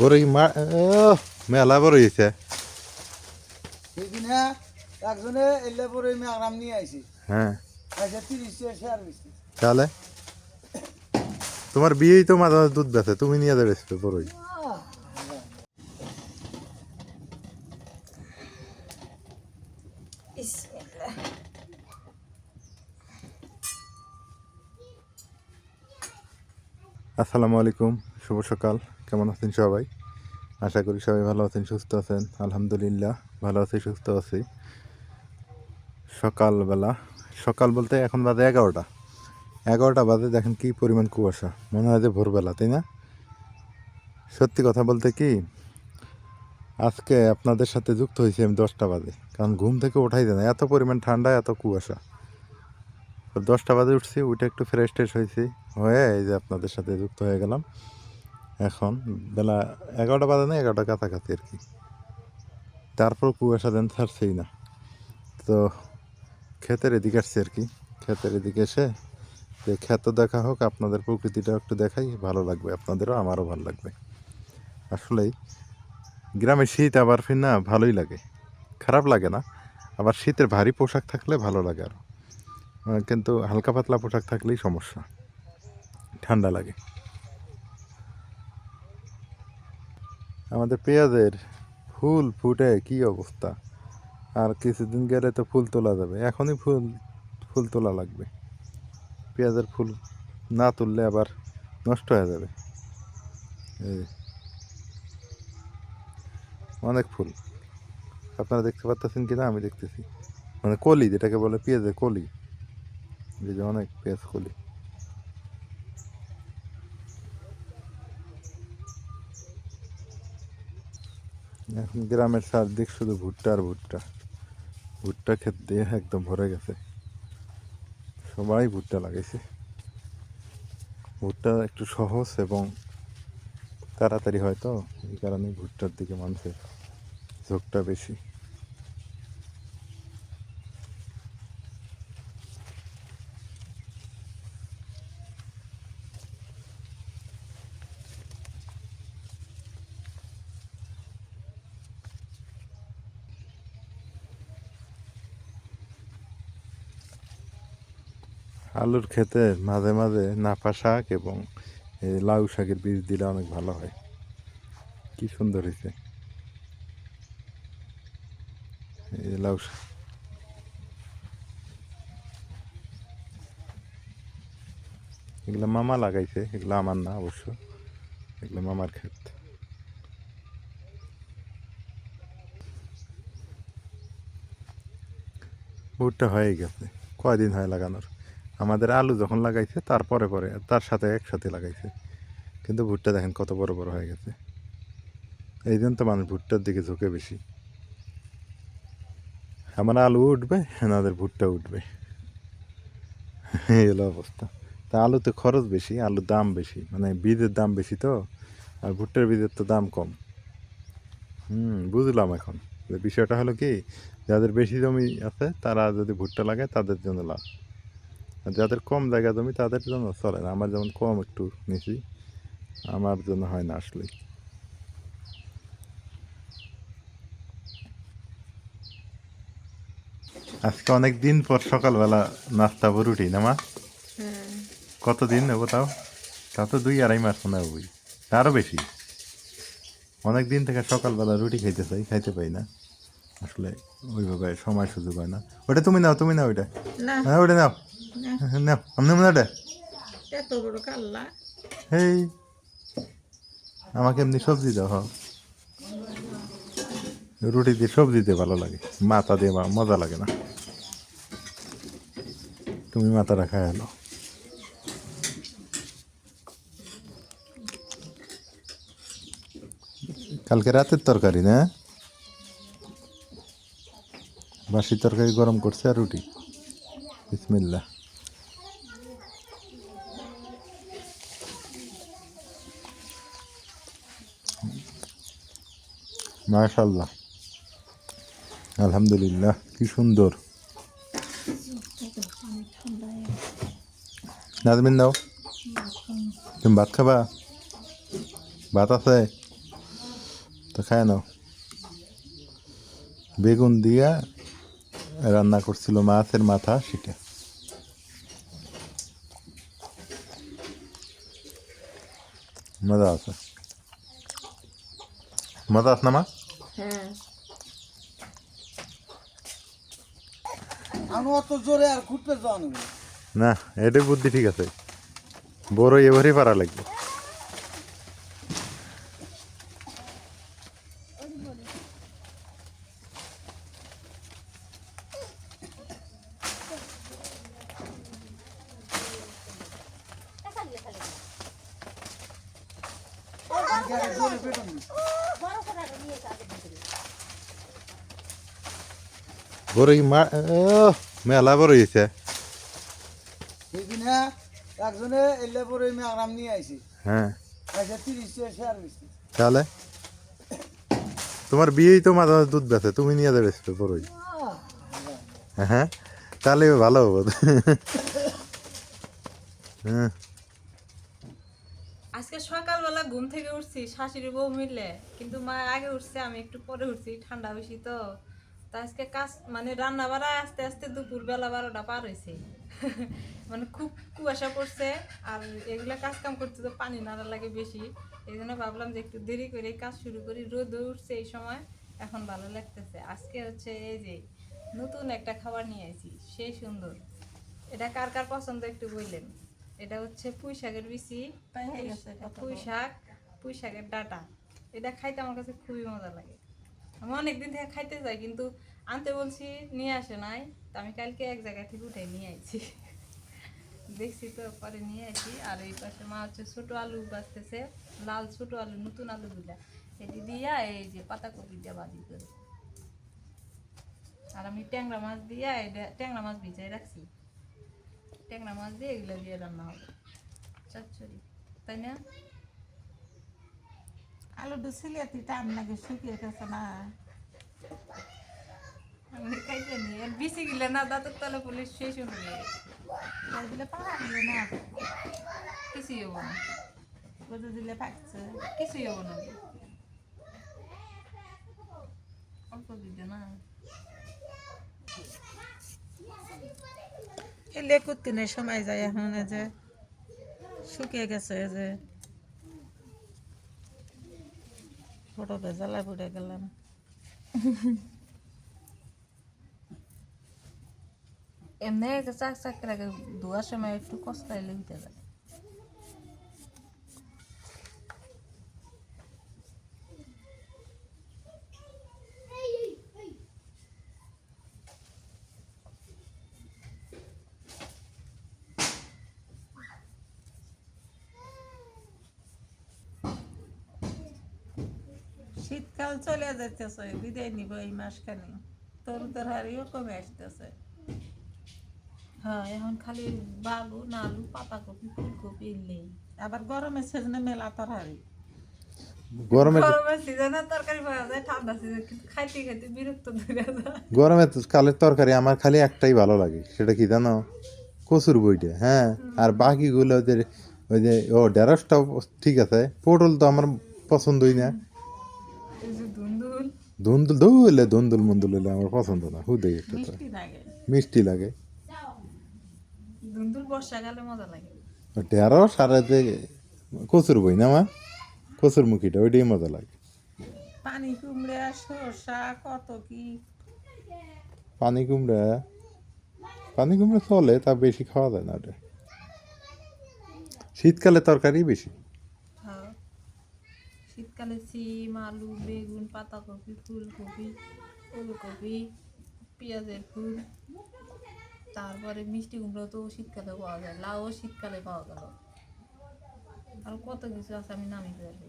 বড়ই মা মেলা বড়ই হয়েছে একজনে এলে পরে আরাম নিয়ে আইছি। হ্যাঁ। আচ্ছা তিরিশ শেয়ার বেশি তাহলে? তোমার বিয়েই তো মাঝে মাঝে দুধ বেছে তুমি নিয়ে যাবে বড়ই আসসালামু আলাইকুম শুভ সকাল। কেমন আছেন সবাই? আশা করি সবাই ভালো আছেন, সুস্থ আছেন। আলহামদুলিল্লাহ, ভালো আছি, সুস্থ আছি। সকালবেলা, সকাল বলতে এখন বাজে এগারোটা। এগারোটা বাজে, দেখেন কি পরিমাণ কুয়াশা। মনে হয় যে ভোরবেলা, তাই না? সত্যি কথা বলতে কি, আজকে আপনাদের সাথে যুক্ত হয়েছি আমি দশটা বাজে। কারণ ঘুম থেকে ওঠাই না। এত পরিমাণ ঠান্ডা, এত কুয়াশা। দশটা বাজে উঠছি, উঠে একটু ফ্রেশ ট্রেশ হয়েছি। হয়ে এই যে আপনাদের সাথে যুক্ত হয়ে গেলাম। এখন, বেলা এগারোটা বাজে না এগারোটা কাছাকাছি আর কি। তারপর কুয়াশা দেন ছাড়ছেই না। তো ক্ষেতের এদিকে আসছি আর কি। ক্ষেতের এদিকে এসে যে ক্ষেত দেখা হোক, আপনাদের প্রকৃতিটা একটু দেখাই, ভালো লাগবে, আপনাদেরও, আমারও ভালো লাগবে। আসলেই গ্রামে শীত আবার ফির না ভালোই লাগে। খারাপ লাগে না, আবার শীতের ভারী পোশাক থাকলে ভালো লাগে আরও কিন্তু হালকা পাতলা পোশাক থাকলেই সমস্যা, ঠান্ডা লাগে। আমাদের পেঁয়াজের ফুল ফুটে কি অবস্থা? আর কিছুদিন গেলে তো ফুল তোলা যাবে। এখনই ফুল ফুল তোলা লাগবে। পেঁয়াজের ফুল না তুললে আবার নষ্ট হয়ে যাবে। অনেক ফুল। আপনারা দেখতে পাচ্ছেন কিনা? আমি দেখতেছি। মানে কলি, যেটাকে বলে পেঁয়াজের কলি। যে অনেক পেঁয়াজ কলি। এখন গ্রামের চারদিক শুধু ভুট্টা আর ভুট্টা। ভুট্টা ক্ষেত দিয়ে একদম ভরে গেছে। সবাই ভুট্টা লাগাইছে। ভুট্টা একটু সহজ এবং তাড়াতাড়ি হয় তো, এই কারণে ভুট্টার দিকে মানুষের ঝোঁকটা বেশি। আলুর ক্ষেতে মাঝে মাঝে নাপা শাক এবং লাউ শাকের বীজ দিলে অনেক ভালো হয়। কি সুন্দর হয়েছে। লাউ শাক। এগুলো মামা লাগাইছে, এগুলো আমার না অবশ্য, এগুলো মামার ক্ষেত। ভুট্টা হয়ে গেছে, কয়দিন হয় লাগানোর? আমাদের আলু যখন লাগাইছে তারপরে পরে তার সাথে একসাথে লাগাইছে। কিন্তু ভুট্টা দেখেন কত বড় বড় হয়ে গেছে। এই জন্য তো মানুষ ভুট্টার দিকে ঝুঁকে বেশি। আমার আলু উঠবে এনাদের ভুট্টা উঠবে। এই হলো অবস্থা। তা আলুতে খরচ বেশি, আলুর দাম বেশি। মানে বীজের দাম বেশি তো, আর ভুট্টার বীজের তো দাম কম। হুম, বুঝলাম এখন। বিষয়টা হলো কি, যাদের বেশি জমি আছে, তারা যদি ভুট্টা লাগায়, তাদের জন্য লাভ। যাদের কম জায়গা জমি তাদের জন্য চলে না। আমার যেমন কম একটু নিছি আমার জন্য হয় না আসলেই আজকে অনেক দিন পর সকালবেলা নাস্তা রুটি না মা? কতদিন নেব তাও? তা তো দুই আড়াই মাস মনে হবে তারও বেশি। অনেক দিন থেকে সকালবেলা রুটি খাইতে চাই খাইতে পাই না। আসলে ওইভাবে সময় সুযোগ হয় না। ওটা তুমি নাও তুমি নাও ওইটা। হ্যাঁ ওটা নাও। নাও আমি নেব এত বড় কাল্লা। হেই আমাকে এমনি সবজি দাও হ্যাঁ। রুটি দিয়ে সবজি দিয়ে ভালো লাগে মাথা দিয়ে মজা লাগে না। তুমি মাথা রাখা এলো কালকে রাতের তরকারি না? বাসি তরকারি গরম করছে আর রুটি। বিসমিল্লা মাশাল্লাহ আলহামদুলিল্লাহ, কি সুন্দর। নাজমিন দাও। তুমি ভাত খাবা? ভাত আছে? তো খায় নাও। বেগুন দিয়া রান্না করছিল মাছের মাথা, সেটা। মজা আছে। মজা আছে না মা হ্যাঁ জোরে না এটাই বুদ্ধি ঠিক আছে। বড় এবারই পারা লাগবে জোরে পেটন বড় মা মেলা বড় হয়েছে সেদিনে একজনে এলে পরে আমি আরাম নিয়ে আইছি। হ্যাঁ। আইসা তিরিশ শেয়ার বেশি তাহলে? তোমার বিয়েই তো মাঝে মাঝে দুধ বেছে তুমি নিয়ে যাবে বড়ই। হ্যাঁ তাহলে ভালো হব। হ্যাঁ। আজকে সকালবেলা ঘুম থেকে উঠছি শাশুড়ি বউ মিলে। কিন্তু মা আগে উঠছে আমি একটু পরে উঠছি ঠান্ডা বেশি তো। তা আজকে কাজ মানে রান্না বাড়া আস্তে আস্তে দুপুর বেলা বারোটা পার হয়েছে মানে খুব কুয়াশা পড়ছে আর এগুলা কাজ কাম করতে তো পানি নাড়া লাগে বেশি। এই জন্য ভাবলাম যে একটু দেরি করে কাজ শুরু করি। রোদ উঠছে এই সময় এখন ভালো লাগতেছে। আজকে হচ্ছে এই যে নতুন একটা খাবার নিয়ে আইছি সেই সুন্দর। এটা কার কার পছন্দ একটু বললেন? এটা হচ্ছে পুঁই শাকের বিচি পুঁই শাক পুঁই শাকের ডাটা। এটা খাইতে আমার কাছে খুবই মজা লাগে। আমি অনেকদিন থেকে খাইতে যাই, কিন্তু আনতে বলছি নিয়ে আসে নাই, তো আমি কালকে এক জায়গা থেকে উঠে নিয়ে আইছি। দেখছি তো পরে নিয়ে আসি আর এই পাশে মা হচ্ছে ছোটো আলু বাঁচতেছে, লাল ছোটো আলু, নতুন আলু দুটা এটি দিয়া এই যে পাতাকপি দিয়ে ভাজি করে। আর আমি ট্যাংরা মাছ দিয়া এটা, ট্যাংরা মাছ ভিজাই রাখছি। ট্যাংরা মাছ দিয়ে এগুলো দিয়ে রান্না হবে। চচ্চড়ি, তাই না? আলু ডুসিলিয়াতি টান লাগে শুকিয়ে গেছে না। আমি খাইতে নি আর বেশি গেলে না দাঁতের তলে পুলিশ শেষ হয়ে তাই দিলে পাড়া দিলে না। কিছুই হব না। বুঝে দিলে পাকছে। কিছুই হব না। অল্প দিতে না। এলে কুত্তিনের সময় যায় এখন যে শুকিয়ে গেছে যে। ফটো বেজালা পড়ে গেলাম। এমনি চাক চাক রাখে ধোয়ার সময় একটু কষ্টাইলে উঠে যায়। শীতকাল চলে যাইতেছে বিদায় নিব এই মাসখানে। তরুদের হারিও কমে আসতেছে। হ্যাঁ এখন খালি বালু নালু পাতাকপি ফুলকপি নেই আবার গরমের সিজনে মেলা তরহারি গরমে সিজনে তরকারি পাওয়া যায় ঠান্ডা সিজন কিন্তু খাইতে খাইতে বিরক্ত ধরে যায়। গরমে কালের তরকারি আমার খালি একটাই ভালো লাগে সেটা কি জানো? কচুর বইটা হ্যাঁ? আর বাকিগুলো ওদের ওই যে ও ঢেঁড়সটাও ঠিক আছে পটল তো আমার পছন্দই না। যে ধুন্দুল ধুলে ধুন্দুল মুন্দুল হলে আমার পছন্দ না হুদে একটা মিষ্টি লাগে। ধুন্দুল বর্ষাকালে মজা লাগে। ঢেঁড়স আর এতে কচুর বই না মা? কচুর মুখিটা ওইটাই মজা লাগে। পানি কুমড়ে শসা কত কি? পানি কুমড়া? পানি কুমড়া চলে তা বেশি খাওয়া যায় না ওটা। শীতকালে তরকারি বেশি। শীতকালে সিম, আলু, বেগুন, পাতাকপি, ফুলকপি ফুলকপি পেঁয়াজের ফুল, তারপরে মিষ্টি কুমড়ো তো শীতকালে পাওয়া যায় লাউ শীতকালে পাওয়া গেল। আর কত কিছু আছে আমি নামই পারব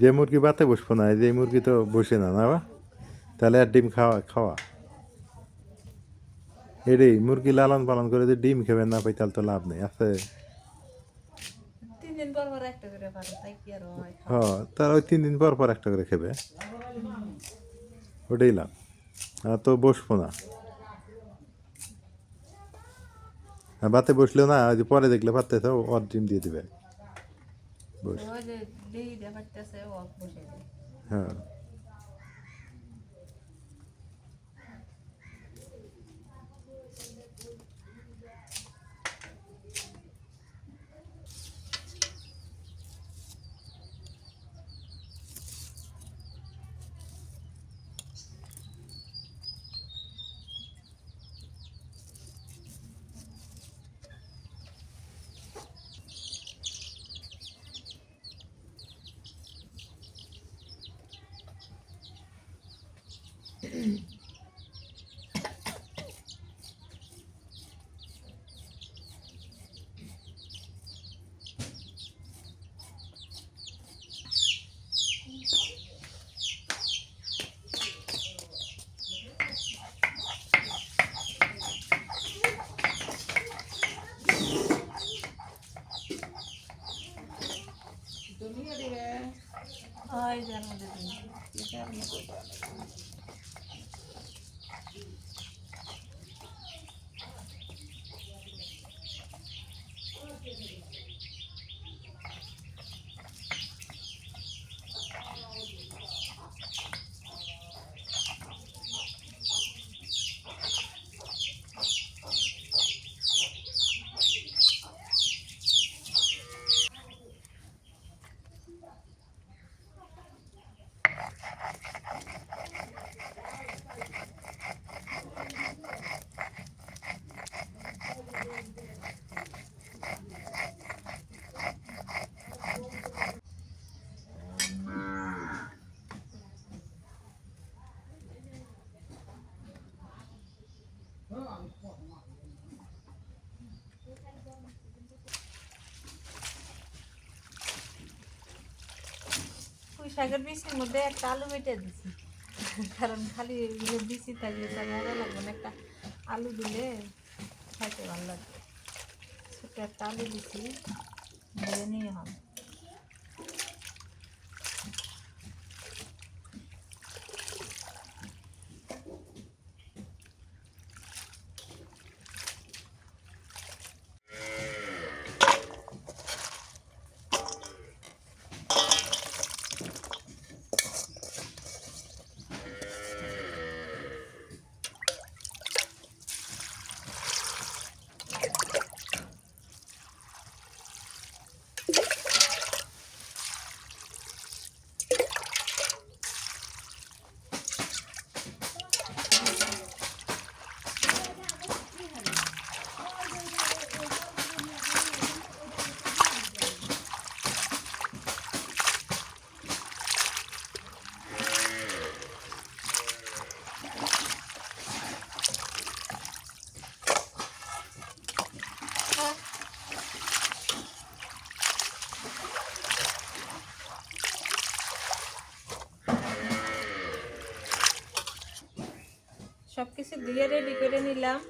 যে মুরগি বাতে বসবো না যে মুরগি তো বসে না না বা? তাহলে আর ডিম খাওয়া খাওয়া। এটাই মুরগি লালন পালন করে যে ডিম খেবে না পাই তাহলে তো লাভ নেই আছে? হয়? হ তার ওই তিন দিন পর পর একটা করে খেবে। ওটাই লাভ। আর তো বসবো না। বাতে বসলেও না পরে দেখলে পারতেছে ওর ডিম দিয়ে দিবে। বস ওই যে দেই দেখাচ্ছে ও বসে যায়। হ্যাঁ শাকের বিচির মধ্যে একটা আলু বেটে দিছি। কারণ খালি এগুলো বিচি থাকলে তো মজা লাগবে না, একটা আলু দিলে খাইতে ভালো লাগবে ছোট একটা আলু দিছি দিয়ে নিয়ে হবে দিয়ে রেডি করে নিলাম।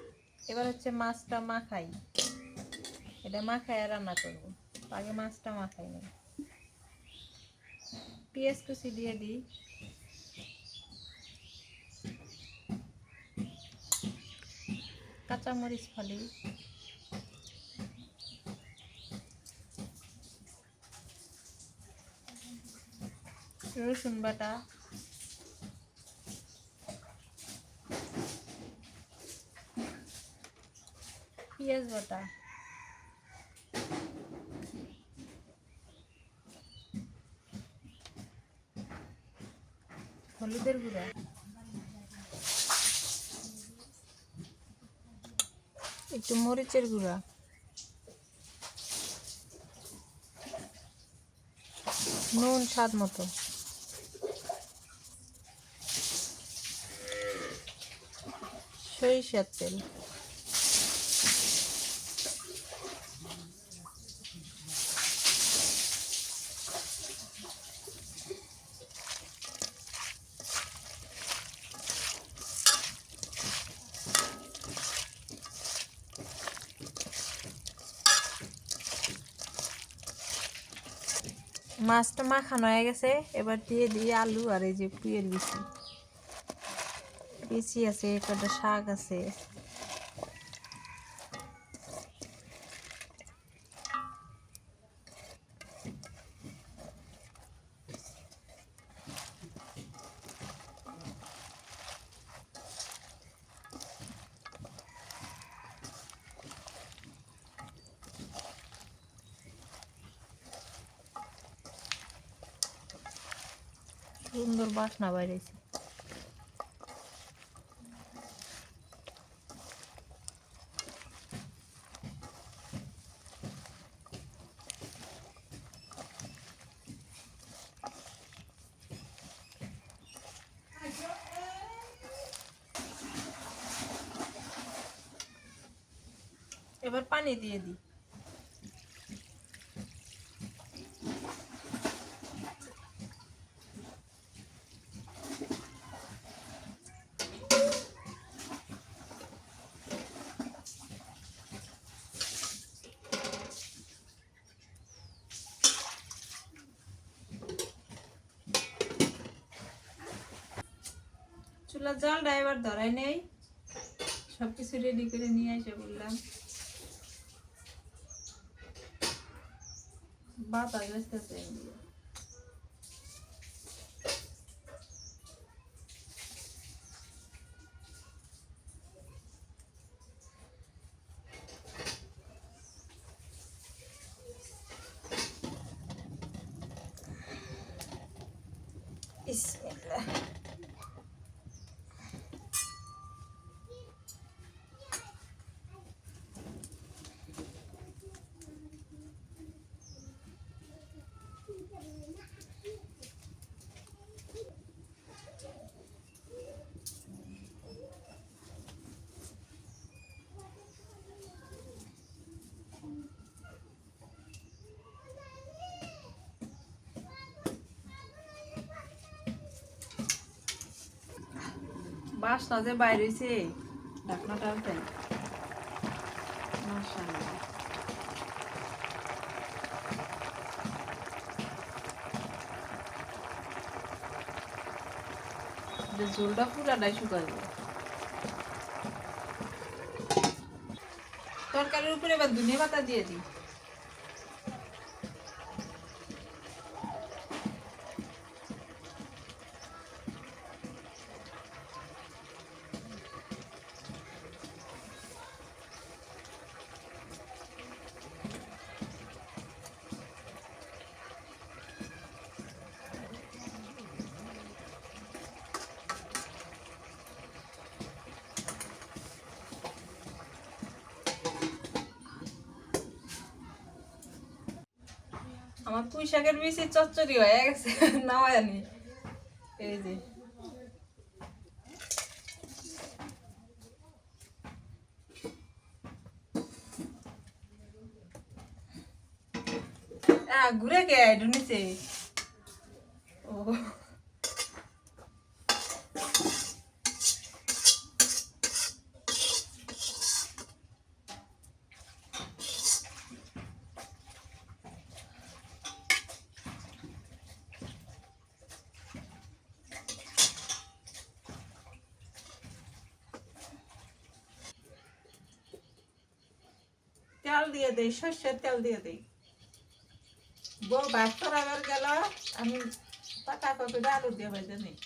এবার হচ্ছে মাছটা মাখাই। এটা মাখায় রান্না করব। আগে মাছটা মাখাই নেই পেঁয়াজ কুচি দিয়ে দিই। কাঁচামরিচ ফালি। রসুন বাটা। বাটা। হলুদের গুঁড়া। একটু মরিচের গুঁড়া। নুন স্বাদ মতো। সরিষার তেল। মাছটা মাখানো হয়ে গেছে। এবার দিয়ে দিয়ে আলু আর এই যে পুয়ের বিচি পেঁচি আছে একটা শাক আছে সুন্দর বাসনা বাইরেছে এবার পানি দিয়ে দিই। চুলার জল ড্রাইভার ধরাই নেই। সব কিছু রেডি করে নিয়ে আসে বললাম। বাতাস আসতেছে বাসনা যে বাইরে হয়েছে ঢাকনাটা যে ঝোলটা পুরাটাই শুকাবে তরকারির উপরে এবার ধনিয়া পাতা দিয়ে দিই। আমার পুঁই শাকের বেশি চচ্চড়ি হয়ে গেছে নামা জানি এই যে। ঘুরে ঢুনিছে ও তেল দিয়ে দেই, সর্ষের তেল দিয়ে দেই। বউ ভাত করাবার গেল, আমি পাতা কপি আলু দিয়ে ভেজে নিই।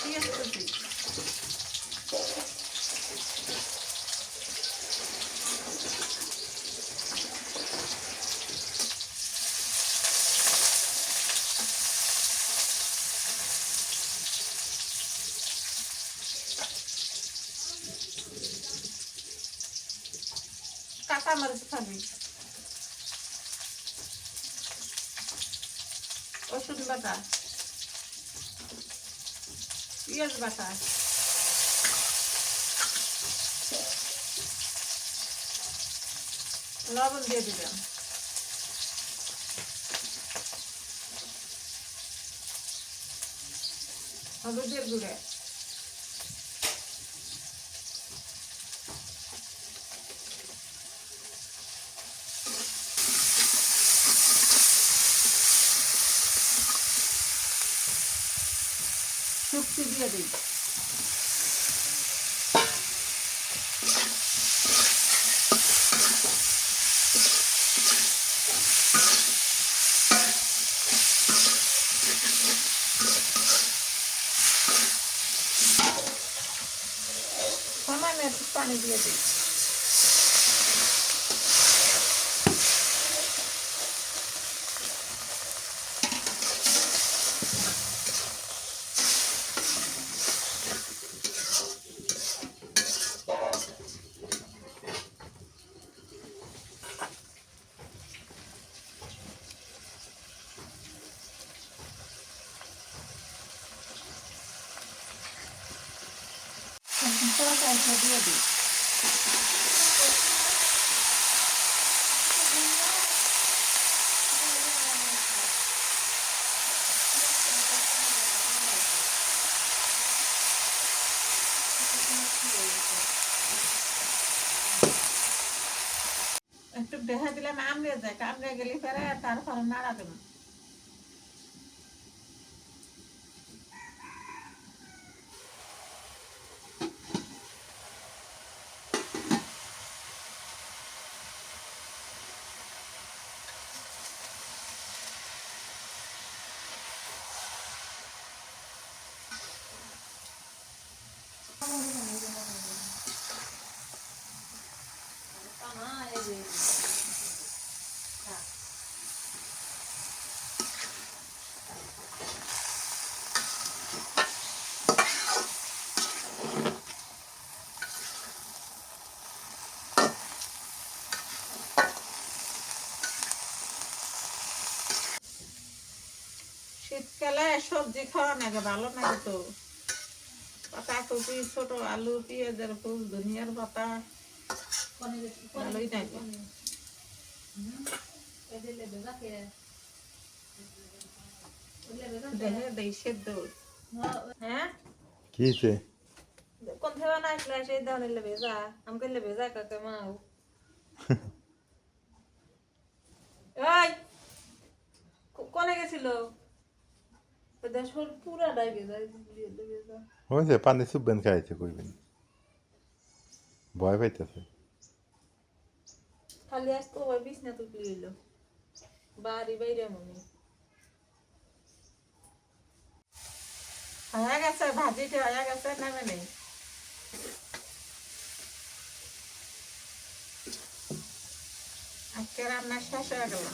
পেঁয়াজ কুচি কাঁচা মরিচ খাবি রসুন বাটা? পেঁয়াজ বাটা। লবণ দিয়ে দিলাম। হলুদের গুঁড়ে শুক্তি দিয়ে দিই সামান্য একটু পানি দিয়ে দিই তরকারিটা দিয়ে দিই দেখা দিলাম আমড়ে যায় কামড়ে গেলে পরে তারপরে নাড়া দেবো। শীতকালে সবজি খাওয়া নাকি? ভালো নাকি তো? পাতাকপি ছোট আলু পেঁয়াজের ফুল ধনিয়ার পাতা। ভালোই থাকে দেখে দেই সেদ্ধ। হ্যাঁ? কি কোন থেকে না আসলে সেই ধরনের ভেজা। আমাকে ভেজা কাকে মাও? কোনে গেছিল দেশ পুরাটাই ভেজা ভেজা হয়েছে পানি সুপবেন খাইছে কইবেন। ভয় পাইতেছে। খালি আজকে ওই বিছনা তুলি হইল। বাড়ি বাইরে মনে। হয়ে গেছে ভাজিটা হয়ে গেছে নেমে নেই। আজকে রান্না শেষ হয়ে গেল।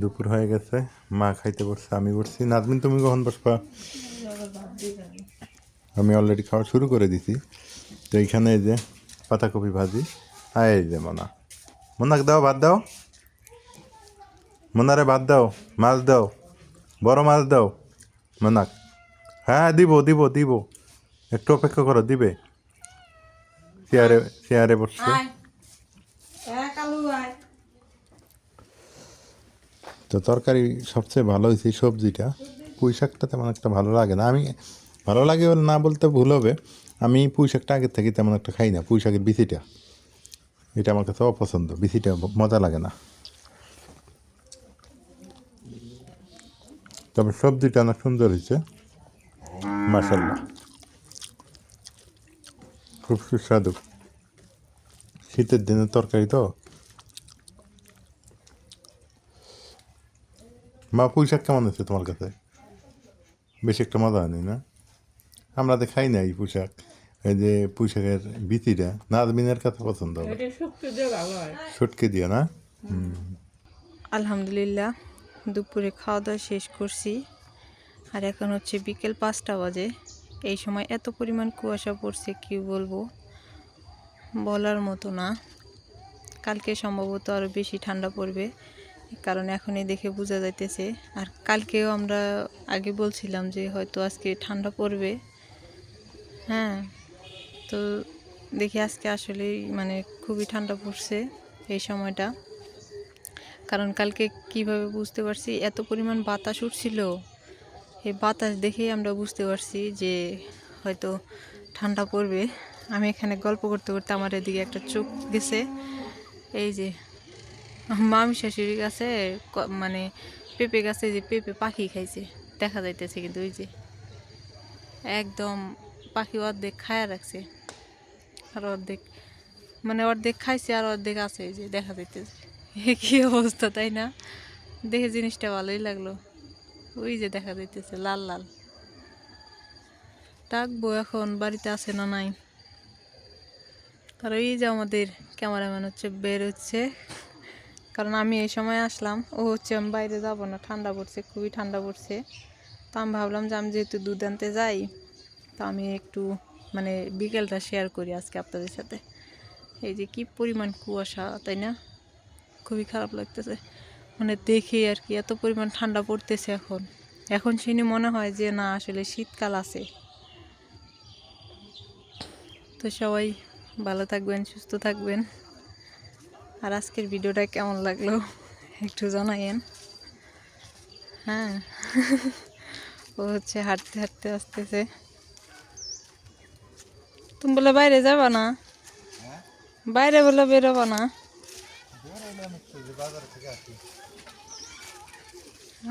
দুপুর হয়ে গেছে। মা খাইতে বসছে, আমি বসছি। নাজমিন, তুমি কখন বসবা? আমি অলরেডি খাওয়া শুরু করে দিছি। তো এইখানে এই যে পাতাকপি ভাজি। আর এই যে মোনা। মোনাক দাও, ভাত দাও। মোনারে ভাত দাও, মাছ দাও। বড় মাছ দাও। মোনাক হ্যাঁ দিব দিব দিব। একটু অপেক্ষা করো, দিবে। চেয়ারে চেয়ারে বসছে আয় এক আলু আয় তো তরকারি সবচেয়ে ভালো হয়েছে সবজিটা। পুঁই শাকটা তেমন একটা ভালো লাগে না। আমি ভালো লাগে বলে না বলতে ভুল হবে। আমি পুঁই শাকটা আগের থেকে তেমন একটা খাই না পুঁই শাকের বিচিটা। এটা আমার কাছে অপছন্দ, বিচিটা মজা লাগে না। তবে সবজিটা অনেক সুন্দর হয়েছে। মাসাল্লাহ খুব সুস্বাদু। শীতের দিনের তরকারি তো। মা পুঁই শাক কেমন আছে তোমার কাছে? বেশি একটা মজা হয়নি না? আমরা তো খাই না এই পুঁই শাক এই যে পুঁই শাকের বিচিটা নাজমিনের কাছে পছন্দ হবে। ছটকে দিয়ে না? আলহামদুলিল্লাহ দুপুরে খাওয়া দাওয়া শেষ করছি। আর এখন হচ্ছে বিকেল পাঁচটা বাজে। এই সময় এত পরিমাণ কুয়াশা পড়ছে কি বলব? বলার মতো না। কালকে সম্ভবত আরও বেশি ঠান্ডা পড়বে। কারণ এখনই দেখে বোঝা যাইতেছে। আর কালকেও আমরা আগে বলছিলাম যে হয়তো আজকে ঠান্ডা পড়বে। হ্যাঁ তো দেখি আজকে আসলেই মানে খুবই ঠান্ডা পড়ছে এই সময়টা। কারণ কালকে কীভাবে বুঝতে পারছি, এত পরিমাণ বাতাস উঠছিল। এই বাতাস দেখেই আমরা বুঝতে পারছি যে হয়তো ঠান্ডা পড়বে। আমি এখানে গল্প করতে করতে আমার এদিকে একটা চোখ গেছে। এই যে মামি শাশুড়ি গাছে ক- মানে পেঁপে গাছে যে পেঁপে পাখি খাইছে, দেখা যাইতেছে কিন্তু ওই যে একদম পাখি অর্ধেক খায়া রাখছে, আর অর্ধেক মানে অর্ধেক খাইছে আর অর্ধেক আছে যে, দেখা যাইতেছে। কি অবস্থা, তাই না? দেখে জিনিসটা ভালোই লাগল। ওই যে দেখা যাইতেছে, লাল লাল। ডাকবো এখন, বাড়িতে আছে না নাই? আর ওই যে আমাদের ক্যামেরাম্যান হচ্ছে, বের হচ্ছে। কারণ আমি এই সময় আসলাম। ও হচ্ছে আমি বাইরে যাব না, ঠান্ডা পড়ছে, খুবই ঠান্ডা পড়ছে। তো আমি ভাবলাম যে আমি যেহেতু দুধ আনতে যাই, তো আমি একটু মানে বিকেলটা শেয়ার করি আজকে আপনাদের সাথে। এই যে কি পরিমাণ কুয়াশা, তাই না? খুবই খারাপ লাগতেছে। মানে দেখে আর কি, এত পরিমাণ ঠান্ডা পড়তেছে এখন। এখন শুনে মনে হয় যে না, আসলে শীতকাল আছে। তো সবাই ভালো থাকবেন, সুস্থ থাকবেন। আর আজকের ভিডিওটা কেমন লাগল? একটু জানাইন হ্যাঁ। ও হচ্ছে হাঁটতে হাঁটতে আসতেছে। তুমি বলে বাইরে যাবা না? বাইরে বলে বেরোবা না?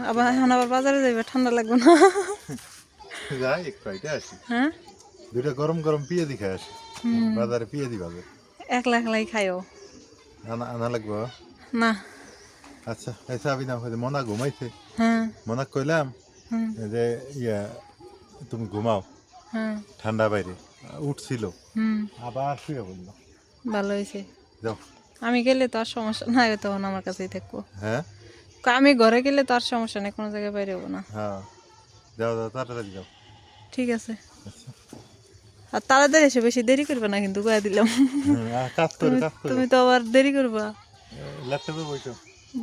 আবার এখন আবার বাজারে যাইবে ঠান্ডা লাগবে না? যাই একটু হাইটে আসি। হ্যাঁ? দুইটা গরম গরম পিয়ে দি খাই আসি। বাজারে পিয়ে দি বাজার একলা একলাই খাইও? আনা আনা লাগবো না আচ্ছা এই চাবি না হয়তো মনা ঘুমাইছে মনা কইলাম যে ইয়া তুমি ঘুমাও ঠান্ডা বাইরে উঠছিল আবার শুয়ে বলল ভালো হয়েছে যাও আমি গেলে তো আর সমস্যা নাই তখন আমার কাছেই থাকব হ্যাঁ আমি ঘরে গেলে তো আর সমস্যা নেই কোনো জায়গায় বাইরে হব না হ্যাঁ যাও যাও তাড়াতাড়ি যাও ঠিক আছে আচ্ছা আর তাড়াতাড়ি এসে বেশি দেরি করবে না কিন্তু কয়ে দিলাম। করে তুমি তো আবার দেরি করবা।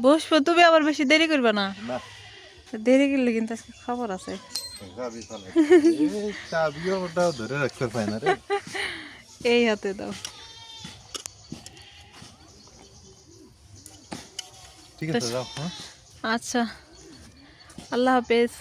বসবো তুমি আবার বেশি দেরি করবে না? দেরি করলে কিন্তু আজকে খবর আছে। এই হাতে দাও। ঠিক আছে হ্যাঁ। আচ্ছা। আল্লাহ হাফেজ।